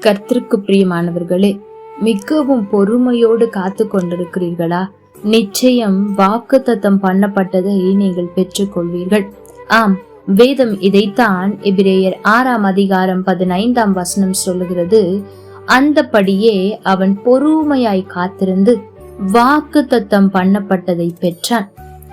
கர்த்திற்கு பிரியமானவர்களே மிகவும் பொறுமையோடு காத்து கொண்டிருக்கிறீர்களா? நிச்சயம் வாக்குத்தத்தம் பண்ணப்பட்டதை நீங்கள் பெற்றுக்கொள்வீர்கள். ஆம் வேதம் இதைத்தான் எபிரேயர் ஆறாம் அதிகாரம் பதினைந்தாம் வசனம் சொல்லுகிறது. அந்தபடியே அவன் பொறுமையாய் காத்திருந்து வாக்கு தத்தம் பண்ணப்பட்டதை பெற்றான்.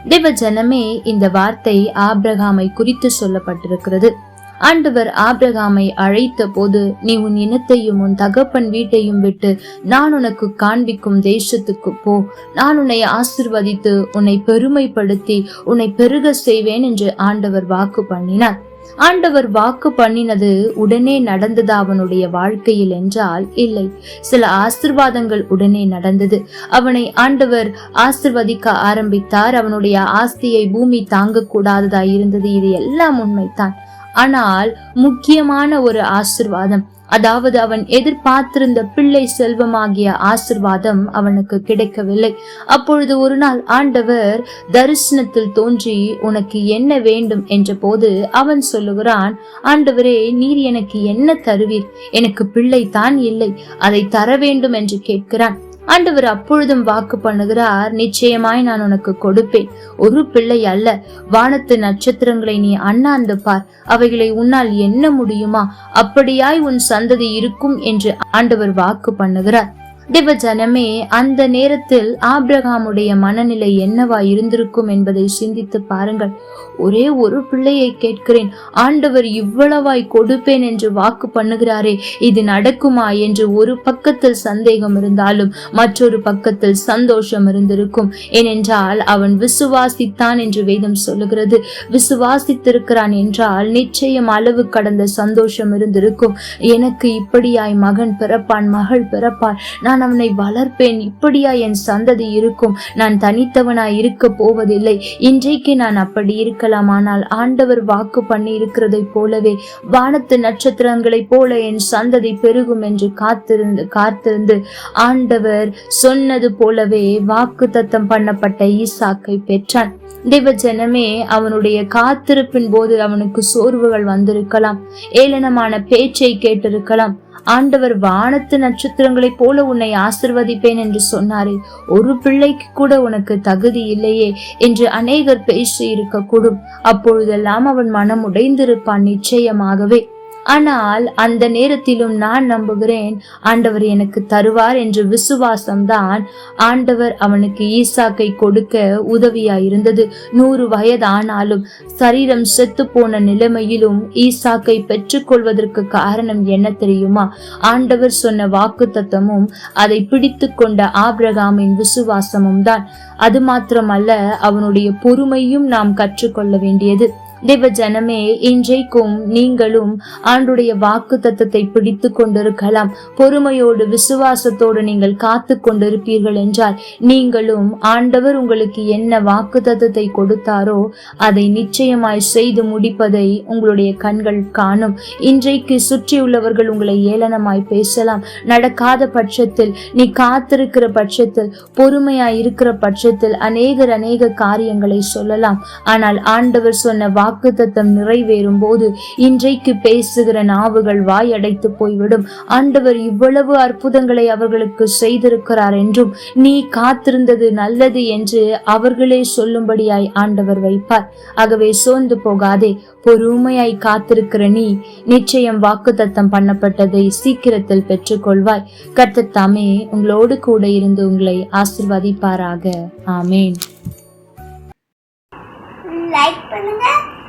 தேவ ஜனமே இந்த வார்த்தை ஆப்ரகாமை குறித்து சொல்லப்பட்டிருக்கிறது. ஆண்டவர் ஆபிரகாமை அழைத்த போது நீ உன் இனத்தையும் உன் தகப்பன் வீட்டையும் விட்டு நான் உனக்கு காண்பிக்கும் தேசத்துக்கு போ. நான் உன்னை ஆசிர்வதித்து உன்னை பெருமைப்படுத்தி உன்னை பெருக செய்வேன் என்று ஆண்டவர் வாக்கு பண்ணினார். ஆண்டவர் வாக்கு பண்ணினது உடனே நடந்தது அவனுடைய வாழ்க்கையில் என்றால் இல்லை. சில ஆசிர்வாதங்கள் உடனே நடந்தது. அவனை ஆண்டவர் ஆசிர்வதிக்க ஆரம்பித்தார். அவனுடைய ஆஸ்தியை பூமி தாங்க கூடாததாய் இருந்தது இது எல்லாம் உண்மைத்தான் ஆனால் முக்கியமான ஒரு ஆசிர்வாதம் அதாவது அவன் எதிர்பார்த்திருந்த பிள்ளை செல்வமாகிய ஆசிர்வாதம் அவனுக்கு கிடைக்கவில்லை. அப்பொழுது ஒரு நாள் ஆண்டவர் தரிசனத்தில் தோன்றி உனக்கு என்ன வேண்டும்? என்ற போது அவன் சொல்லுகிறான் ஆண்டவரே நீர் எனக்கு என்ன தருவீர்? எனக்கு பிள்ளை தான் இல்லை அதை தர வேண்டும் என்று கேட்கிறான். ஆண்டவர் அப்பொழுதும் வாக்கு பண்ணுகிறார் நிச்சயமாய் நான் உனக்கு கொடுப்பேன். ஒரு பிள்ளை அல்ல வானத்து நட்சத்திரங்களை நீ அண்ணாந்து பார். அவைகளை உன்னால் என்ன முடியுமா? அப்படியாய் உன் சந்ததி இருக்கும் என்று ஆண்டவர் வாக்கு பண்ணுகிறார். தேவ ஜனமே அந்த நேரத்தில் ஆப்ரகாமுடைய மனநிலை என்னவா இருந்திருக்கும் என்பதை சிந்தித்து பாருங்கள். ஒரே ஒரு பிள்ளையை கேட்கிறேன். ஆண்டவர் இவ்வளவாய் கொடுப்பேன் என்று வாக்கு பண்ணுகிறாரே இது நடக்குமா என்று ஒரு பக்கத்தில் சந்தேகம் இருந்தாலும் மற்றொரு பக்கத்தில் சந்தோஷம் இருந்திருக்கும். ஏனென்றால் அவன் விசுவாசித்தான் என்று வேதம் சொல்லுகிறது. விசுவாசித்திருக்கிறான் என்றால் நிச்சயம் அளவு கடந்த சந்தோஷம் இருந்திருக்கும். எனக்கு இப்படியாய் மகன் பிறப்பான் மகள் பிறப்பான் நான் அவனை வளர்ப்பேன். இப்படியா என் சந்ததி இருக்கும். நான் தனித்தவனாய் இருக்க போவதில்லை. இன்றைக்கு நான் அப்படி இருக்கலாம். ஆனால் ஆண்டவர் வாக்கு பண்ணி இருக்கிறதை போலவே வானத்து நட்சத்திரங்களைப் போல என் சந்ததி பெருகும் என்று காத்திருந்து காத்திருந்து ஆண்டவர் சொன்னது போலவே வாக்கு தத்தம் பண்ணப்பட்ட ஈசாக்கை பெற்றான். தேவஜனமே அவனுடைய காத்திருப்பின் போது அவனுக்கு சோர்வுகள் வந்திருக்கலாம். ஏளனமான பேச்சை கேட்டிருக்கலாம். ஆண்டவர் வானத்து நட்சத்திரங்களைப் போல உன்னை ஆசிர்வதிப்பேன் என்று சொன்னாரே. ஒரு பிள்ளைக்கு கூட உனக்கு தகுதி இல்லையே என்று அநேகர் பேசி இருக்கக்கூடும் அப்பொழுதெல்லாம் அவன் மனம் உடைந்திருப்பான் நிச்சயமாகவே. ஆனால் அந்த நேரத்திலும் நான் நம்புகிறேன் ஆண்டவர் எனக்கு தருவார் என்று விசுவாசம்தான் ஆண்டவர் அவனுக்கு ஈசாக்கை கொடுக்க உதவியா இருந்தது நூறு வயதானாலும் சரீரம் செத்து போன நிலைமையிலும் ஈசாக்கை பெற்றுக்கொள்வதற்கு காரணம் என்ன தெரியுமா? ஆண்டவர் சொன்ன வாக்கு தத்தமும் அதை பிடித்து கொண்ட ஆபிரகாமின் விசுவாசமும் தான் அது மாத்திரமல்ல அவனுடைய பொறுமையும் நாம் கற்றுக்கொள்ள வேண்டியது. தேவ ஜனமே இன்றைக்கும் நீங்களும் ஆண்டுடைய வாக்கு தத்தத்தை பிடித்து கொண்டிருக்கலாம். பொறுமையோடு விசுவாசத்தோடு நீங்கள் காத்து கொண்டிருப்பீர்கள் என்றால் நீங்களும் ஆண்டவர் உங்களுக்கு என்ன வாக்கு தத்தத்தை கொடுத்தாரோ அதை நிச்சயமாய் செய்து முடிப்பதை உங்களுடைய கண்கள் காணும். இன்றைக்கு சுற்றியுள்ளவர்கள் உங்களை ஏளனமாய் பேசலாம். நடக்காத பட்சத்தில் நீ காத்திருக்கிற பட்சத்தில் பொறுமையாய் இருக்கிற பட்சத்தில் அநேகர் அநேக காரியங்களை சொல்லலாம். ஆனால் ஆண்டவர் சொன்ன வாக்கு வாக்குத்தத்தம் நிறைவேறும் போது இன்றைக்கு பேசுகிற நாவுகள் வாயடைத்து போய்விடும். ஆண்டவர் இவ்வளவு அற்புதங்களை அவர்களுக்கு செய்திருக்கிறார் என்றும் நீ காத்திருந்தது நல்லது என்று அவர்களே சொல்லும்படியாய் ஆண்டவர் வைப்பார். ஆகவே சோர்ந்து போகாதே பொறுமையாய் காத்திருக்கிற நீ நிச்சயம் வாக்குத்தத்தம் பண்ணப்பட்டதை சீக்கிரத்தில் பெற்றுக்கொள்வாய். கர்த்தர் தாமே உங்களோடு கூட இருந்து உங்களை ஆசிர்வதிப்பாராக. ஆமேன். லைக் பண்ணுங்க.